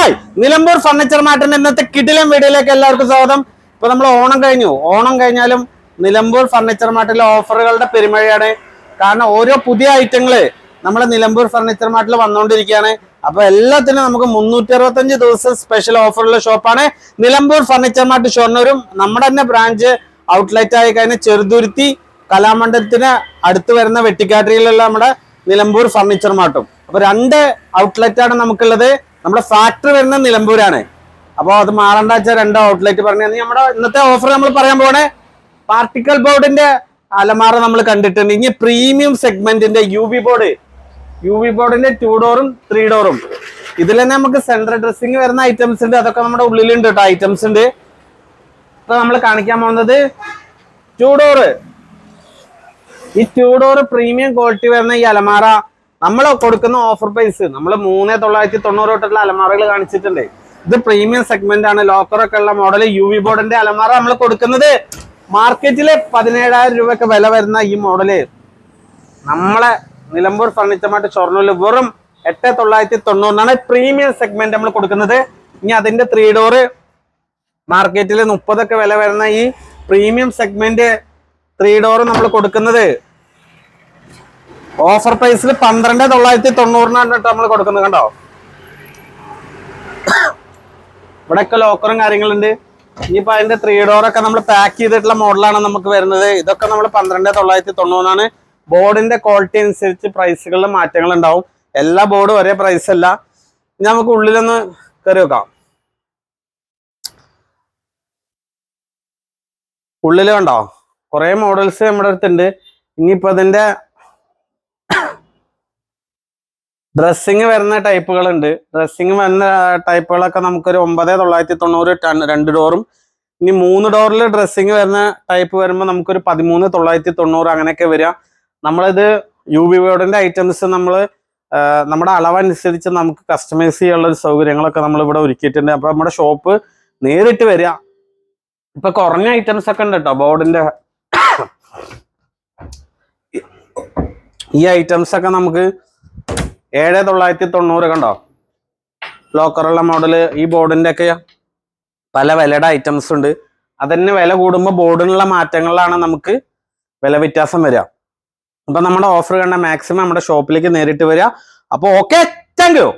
Hi Nilambur furniture മാർട്ടിന്റെ ഇന്നത്തെ കിടിലം വീഡിയോയിലേക്ക് എല്ലാവർക്കും സ്വാഗതം. ഇപ്പൊ നമ്മൾ ഓണം കഴിഞ്ഞു. ഓണം കഴിഞ്ഞാലും നിലമ്പൂർ ഫർണിച്ചർ മാർട്ടിലെ ഓഫറുകളുടെ പെരുമഴയാണ്. കാരണം ഓരോ പുതിയ ഐറ്റങ്ങൾ നമ്മുടെ നിലമ്പൂർ ഫർണിച്ചർ മാർട്ടിൽ വന്നുകൊണ്ടിരിക്കുകയാണ് അപ്പൊ എല്ലാത്തിനും നമുക്ക് മുന്നൂറ്റി അറുപത്തഞ്ച് ദിവസം സ്പെഷ്യൽ ഓഫറുള്ള ഷോപ്പാണ് നിലമ്പൂർ ഫർണിച്ചർ മാർട്ട് ഷൊർണൂരും. നമ്മുടെ തന്നെ ബ്രാഞ്ച് ഔട്ട്ലെറ്റ് ആയി കഴിഞ്ഞ ചെറുതുരുത്തി കലാമണ്ഡലത്തിന് അടുത്ത് വരുന്ന വെട്ടിക്കാട്ടിയിലുള്ള നമ്മുടെ നിലമ്പൂർ ഫർണിച്ചർ മാർട്ടും. അപ്പൊ രണ്ട് ഔട്ട്ലെറ്റ് ആണ് നമുക്കുള്ളത്. നമ്മുടെ ഫാക്ടറി വരുന്ന നിലമ്പൂരാണ്. അപ്പോൾ അത് മാറണ്ട വെച്ചാൽ രണ്ട് ഔട്ട്ലെറ്റ് പറഞ്ഞു നമ്മുടെ ഇന്നത്തെ ഓഫർ നമ്മൾ പറയാൻ പോണേ പാർട്ടിക്കൽ ബോർഡിന്റെ അലമാറ നമ്മൾ കണ്ടിട്ടുണ്ട്. ഇനി premium സെഗ്മെന്റിന്റെ U V board U V ബോർഡിന്റെ ടു ഡോറും ത്രീ ഡോറും ഇതിൽ തന്നെ നമുക്ക് സെൻട്രൽ ഡ്രസ്സിംഗ് വരുന്ന ഐറ്റംസ് ഉണ്ട്. അതൊക്കെ നമ്മുടെ ഉള്ളിലുണ്ട് കേട്ടോ ഐറ്റംസ് ഉണ്ട്. ഇപ്പൊ നമ്മൾ കാണിക്കാൻ പോകുന്നത് ടു ഡോറ് ഈ ടു ഡോർ പ്രീമിയം ക്വാളിറ്റി വരുന്ന ഈ അലമാറ നമ്മൾ കൊടുക്കുന്ന ഓഫർ പ്രൈസ് നമ്മൾ മൂന്ന് തൊള്ളായിരത്തി തൊണ്ണൂറ് തൊട്ടുള്ള അലമാറകൾ കാണിച്ചിട്ടുണ്ട്. ഇത് പ്രീമിയം സെഗ്മെന്റ് ആണ്. ലോക്കറൊക്കെ ഉള്ള മോഡൽ യു വി ബോർഡിന്റെ അലമാറ നമ്മൾ കൊടുക്കുന്നത്. മാർക്കറ്റിലെ പതിനേഴായിരം രൂപയൊക്കെ വില വരുന്ന ഈ മോഡൽ നമ്മളെ നിലമ്പൂർ ഫർണിച്ചർ മാർട്ട് ഷൊർണൂരിൽ വെറും എട്ട് തൊള്ളായിരത്തി തൊണ്ണൂറിനാണ് പ്രീമിയം സെഗ്മെന്റ് നമ്മൾ കൊടുക്കുന്നത്. ഇനി അതിന്റെ ത്രീ ഡോറ് മാർക്കറ്റിൽ മുപ്പതൊക്കെ വില വരുന്ന ഈ പ്രീമിയം സെഗ്മെന്റ് ത്രീ ഡോറ് നമ്മൾ കൊടുക്കുന്നത്. ഓഫർ പ്രൈസിൽ പന്ത്രണ്ട് തൊള്ളായിരത്തി തൊണ്ണൂറിനാണ് കേട്ടോ നമ്മൾ കൊടുക്കുന്നത് കണ്ടോ? ഇവിടെയൊക്കെ ലോക്കറും കാര്യങ്ങളുണ്ട്. ഇനിയിപ്പോ അതിന്റെ ത്രീ ഡോറൊക്കെ നമ്മൾ പാക്ക് ചെയ്തിട്ടുള്ള മോഡലാണ് നമുക്ക് വരുന്നത്. ഇതൊക്കെ നമ്മൾ പന്ത്രണ്ട് തൊള്ളായിരത്തി തൊണ്ണൂറിനാണ്. ബോർഡിന്റെ ക്വാളിറ്റി അനുസരിച്ച് പ്രൈസുകളിൽ മാറ്റങ്ങൾ ഉണ്ടാവും. എല്ലാ ബോർഡും ഒരേ പ്രൈസ് അല്ല. ഇനി നമുക്ക് ഉള്ളിലൊന്ന് കയറി വെക്കാം ഉള്ളിൽ കണ്ടോ? കുറേ മോഡൽസ് നമ്മുടെ അടുത്തുണ്ട്. ഇനിയിപ്പോ അതിന്റെ ഡ്രസ്സിങ് വരുന്ന ടൈപ്പുകളുണ്ട് ഡ്രസ്സിങ് വരുന്ന ടൈപ്പുകളൊക്കെ നമുക്കൊരു ഒമ്പത് തൊള്ളായിരത്തി തൊണ്ണൂറ് ടൺ രണ്ട് ഡോറും. ഇനി മൂന്ന് ഡോറിൽ ഡ്രസ്സിങ് വരുന്ന ടൈപ്പ് വരുമ്പോൾ നമുക്കൊരു പതിമൂന്ന് തൊള്ളായിരത്തി തൊണ്ണൂറ് അങ്ങനെയൊക്കെ വരിക. നമ്മളിത് യു ബി ബോർഡിന്റെ ഐറ്റംസ് നമ്മൾ നമ്മുടെ അളവനുസരിച്ച് നമുക്ക് കസ്റ്റമൈസ് ചെയ്യാനുള്ള സൗകര്യങ്ങളൊക്കെ നമ്മൾ ഇവിടെ ഒരുക്കിയിട്ടുണ്ട്. അപ്പോൾ നമ്മുടെ ഷോപ്പ് നേരിട്ട് വരിക. ഇപ്പൊ കുറഞ്ഞ ഐറ്റംസ് ഒക്കെ ഉണ്ട് കേട്ടോ ബോർഡിന്റെ ഈ ഐറ്റംസ് ഒക്കെ നമുക്ക് ഏഴ് തൊള്ളായിരത്തി തൊണ്ണൂറ് കണ്ടോ? ലോക്കറുള്ള മോഡൽ ഈ ബോർഡിന്റെ ഒക്കെ പല വിലയുടെ ഐറ്റംസ് ഉണ്ട്. അതന്നെ വില കൂടുമ്പോൾ ബോർഡിനുള്ള മാറ്റങ്ങളിലാണ് നമുക്ക് വില വ്യത്യാസം വരിക. അപ്പൊ നമ്മുടെ ഓഫർ കണ്ട മാക്സിമം നമ്മുടെ ഷോപ്പിലേക്ക് നേരിട്ട് വരിക. അപ്പോൾ ഓക്കെ താങ്ക് യു